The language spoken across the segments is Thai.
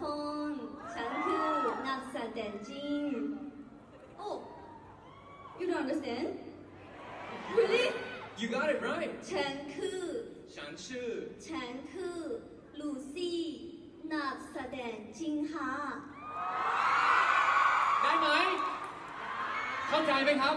คนฉันคือนักแสดงจริง Oh you don't understand really You got it right ฉันคือฉันชื่อ ฉันคือลูซี่นักแสดงจริงค่ะได้ไหม เข้าใจไหมครับ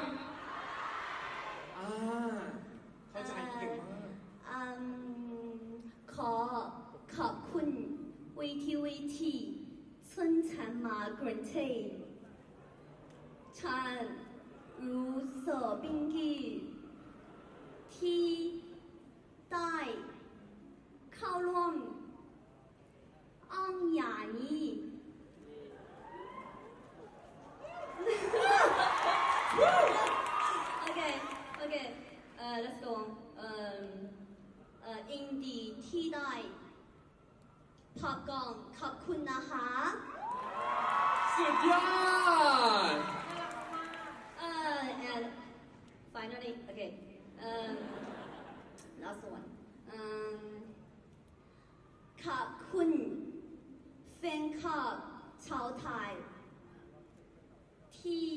ฉันรู้สึกเป็นเกียรติที่ได้เข้าร่วมอังยานี okay okay เอ่อ let's go on เอ่อเอ่ออินดีที่ได้พักกองขอบคุณนะคะ สุดยอด เอ่อ and finally okay um last one um ขอบคุณแฟนคลับชาวไทยที่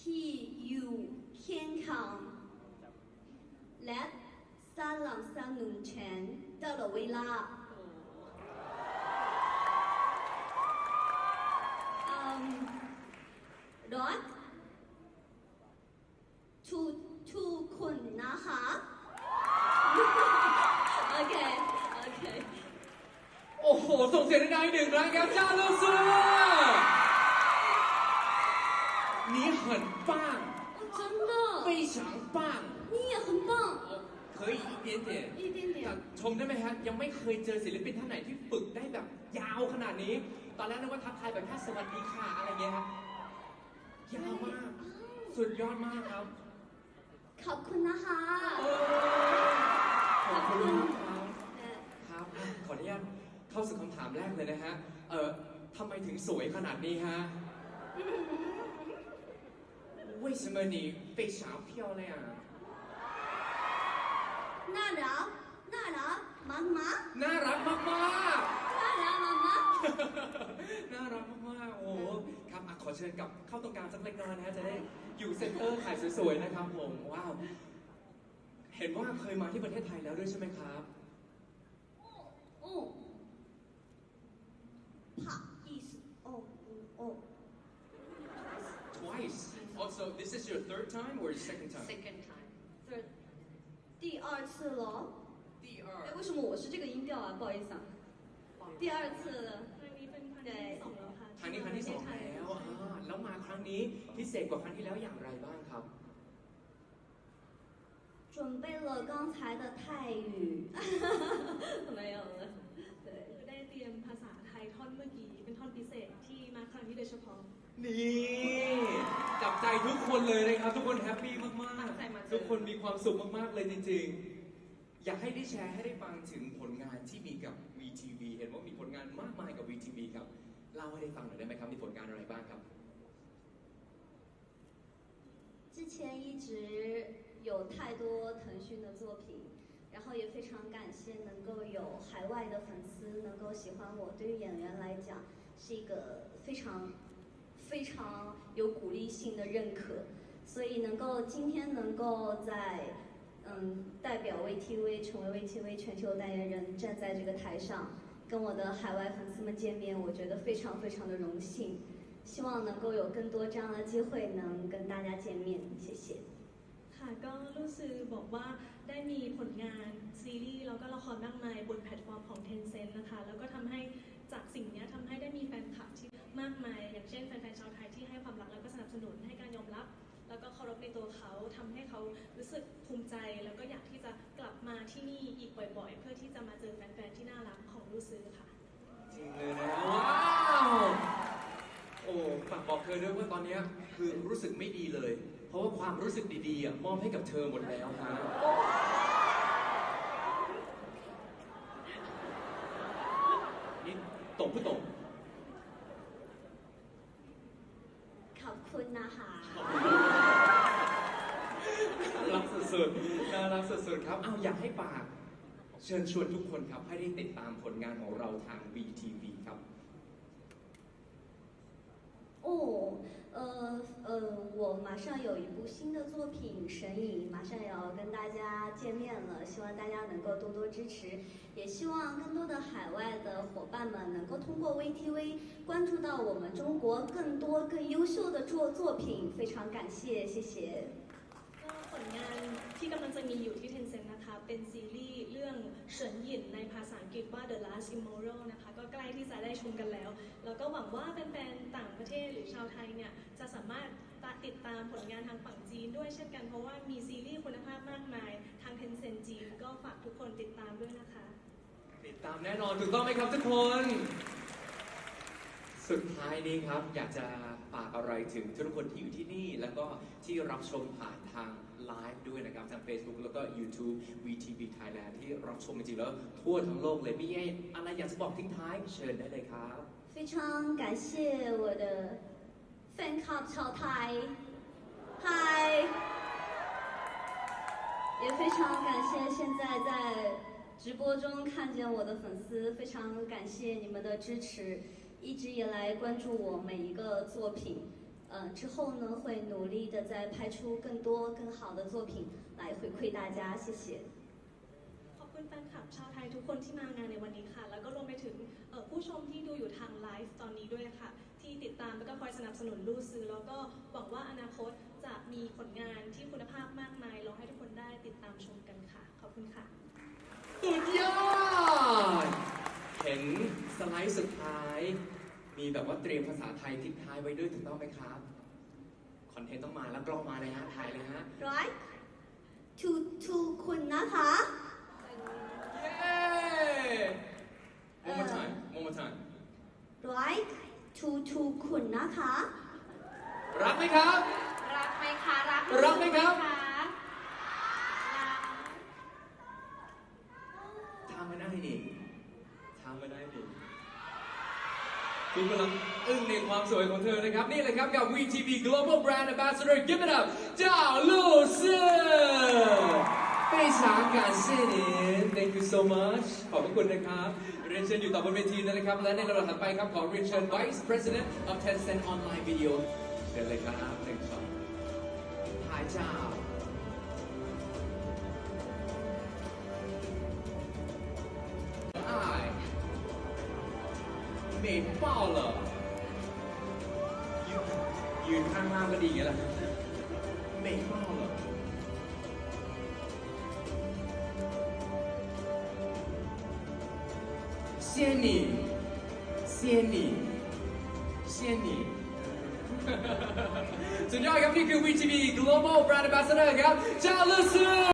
ที่อยู่เคียงข้างและสนับสนุนฉันตลอดเวลา um, รักทุกทุกคนนะคะ โอเค โอเค โอ้โห ส่งเสียงดังๆ อีกหนึ่งครั้งครับจ้าลูซู你很棒真的，非常棒你也很棒，可以一点点一点点。 ชมได้ไหมฮะ ยังไม่เคยเจอศิลปินท่านไหนที่ฝึกได้แบบยาวขนาดนี้ ตอนแรกนึกว่าทักทายแบบแค่สวัสดีค่ะอะไรเงี้ยครับยาวมาก สุดยอดมากครับ ขอบคุณนะคะ เออขอบคุณมากครับ เอ่อ ครับอ่ะขออนุญาต เข้าสู่คำถามแรกเลยนะฮะ เอ่อทำไมถึงสวยขนาดนี้ฮะ为什么你非常漂亮น่ารักน่ารักมากมาก น่ารักมาก น่ารักมากมาก ๆ น่ารักมากๆ โอ้โหครับอ่ะขอเชิญกลับเข้าตรงกลางสักเล็กน้อยนะฮะ จะได้อยู่เซ็นเตอร์ถ่ายสวยๆ นะครับผม ว้าว เห็นว่าเคยมาที่ประเทศไทยแล้วด้วยใช่ไหมครับ also this is your third time or second time second time 这第二次了。第哎，二为什么我是这个音调啊？不好意思啊。第二次了。 ครั้งนี้เป็นครั้งที่สองแล้วค่ะ ครั้งนี้ครั้งที่สองแล้วอ่าแล้วมาครั้งนี้พิเศษกว่าครั้งที่แล้วอย่างไรบ้างครับ 准备了刚才的泰语，没有了。对， คือได้เตรียมภาษาไทยท่อนเมื่อกี้ เป็นท่อนพิเศษที่มาครั้งนี้โดยเฉพาะ นี่จับใจทุกคนเลยนะครับ ทุกคนแฮปปี้มาก ตั้งใจมาเจอ ๆ ทุกคนมีความสุขมากๆเลยจริงๆ อยากให้ได้แชร์ให้ได้ฟังถึงผลงานที่มีกับ VTV เห็นว่ามีผลงานมากมายกับ VTV ครับเล่าให้ได้ฟังหน่อยได้ไหมครับมีผลงานอะไรบ้างครับ 之前一直有太多腾讯的作品，然后也非常感谢能够有海外的粉丝能够喜欢我，对于演员来讲是一个非常 非常有鼓励性的认可，所以能够今天能够在嗯代表 VTV 成为 VTV 全球代言人，站在这个台上跟我的海外粉丝们见面，我觉得非常非常的荣幸。希望能够有更多这样的机会能跟大家见面，谢谢。 ค่ะก็รู้สึกบอกว่าได้มีผลงานซีรีส์แล้วก็ละครมากมายบนแพลตฟอร์มของ Tencent นะคะ แล้วก็ทำให้ จากสิ่งเนี้ยทำให้ได้มีแฟนคลับที่มากมาย อย่างเช่นแฟนๆชาวไทยที่ให้ความรักแล้วก็สนับสนุนให้การยอมรับ แล้วก็เคารพในตัวเขาทำให้เขารู้สึกภูมิใจ แล้วก็อยากที่จะกลับมาที่นี่อีกบ่อย ๆ เพื่อที่จะมาเจอแฟนๆที่น่ารักของลูซื้อค่ะจริงเลยนะว้าวโอ้ฝากบอกเธอด้วยว่าตอนเนี้ยคือรู้สึกไม่ดีเลย เพราะว่าความรู้สึกดีๆอะมอบให้กับเธอหมดแล้วนะนี่ ตรงผู้ตรงขอบคุณนะคะ น่ารักสุดๆน่ารักสุดๆครับอ้าวอยากให้ฝาก เชิญชวนทุกคนครับให้ได้ติดตามผลงานของเราทาง VTV ครับ 哦，呃呃，我马上有一部新的作品《神隐》，马上也要跟大家见面了，希望大家能够多多支持，也希望更多的海外的伙伴们能够通过 VTV 关注到我们中国更多更优秀的作作品，非常感谢，谢谢。 ก็ผลงานที่กำลังจะมีอยู่ที่ Tencent น ะคะเป็นซีรีส์เรื่องเฉินหยินในภาษาอังกฤษว่า The Last Immoral นะคะก็ใกล้ที่จะได้ชมกันแล้ว แล้วก็หวังว่าแฟนๆต่างประเทศหรือชาวไทยเนี่ยจะสามารถติดตามผลงานทางฝั่งจีนด้วยเช่นกันเพราะว่ามีซีรีส์คุณภาพมากมาย ทาง Tencent จีนก็ฝากทุกคนติดตามด้วยนะคะ ติดตามแน่นอนถูกต้องไหมครับทุกคน สุดท้ายนี้ครับ อยากจะฝากอะไรถึงทุกคนที่อยู่ที่นี่ แล้วก็ที่รับชมผ่านทางไลฟ์ด้วยนะครับ ทาง Facebook แล้วก็ YouTube VTV Thailand ที่รับชมจริงๆแล้วทั่วทั้งโลกเลยมีอะไรอยากจะบอกทิ้งท้ายเชิญได้เลยครับ 非常感谢我的 fan club 超台，嗨！也非常感谢现在在直播中看见我的粉丝，非常感谢你们的支持， 一直以来关注我每一个作品。呃，之后呢会努力的再拍出更多更好的作品来回馈大家，谢谢。 ขอบคุณแฟนคลับชาวไทยทุกคนที่มางานในวันนี้ค่ะ แล้วก็รวมไปถึงเอ่อผู้ชมที่ดูอยู่ทางไลฟ์ตอนนี้ด้วยค่ะ ที่ติดตามแล้วก็คอยสนับสนุนลู่ซื้อ แล้วก็หวังว่าอนาคตจะมีผลงานที่คุณภาพมากมายรอให้ทุกคนได้ติดตามชมกันค่ะ ขอบคุณค่ะ สุดยอด เห็น สไลด์สุดท้าย มีแบบว่าเตรียมภาษาไทยทิ้งท้ายไว้ด้วยถูกต้องไหมครับ คอนเทนต์ต้องมาแล้วกล้องมาเลยฮะถ่ายเลยฮะ right to to คุณนะคะเย้ one more time one more time right to to คุณนะคะ รักไหมครับ รักไหมคะ รัก รักไหมครับ รัก ทำมาได้นี่ทำมาได้นี่ คุณกำลังอึ้งในความสวยของเธอนะครับ นี่เลยครับกับ VTV Global Brand Ambassador Give it up เจ้าลูซื่อ非常感谢您 Thank you so much ขอบพระคุณนะครับ เรียนเชิญอยู่ต่อบนเวทีนะครับ และในลำดับถัดไปครับ ขอเรียนเชิญ Vice President of Tencent Online Video เชิญเลยครับหนึ่งสองถ่ายเจ้า 美爆了ยืนยืนข้างล่างก็ดีอย่างเงี้ยแหละ美爆了仙女仙女仙女 สุดยอดครับ นี่คือ VTV Global Brand Ambassador ครับ เจ้าลูซือ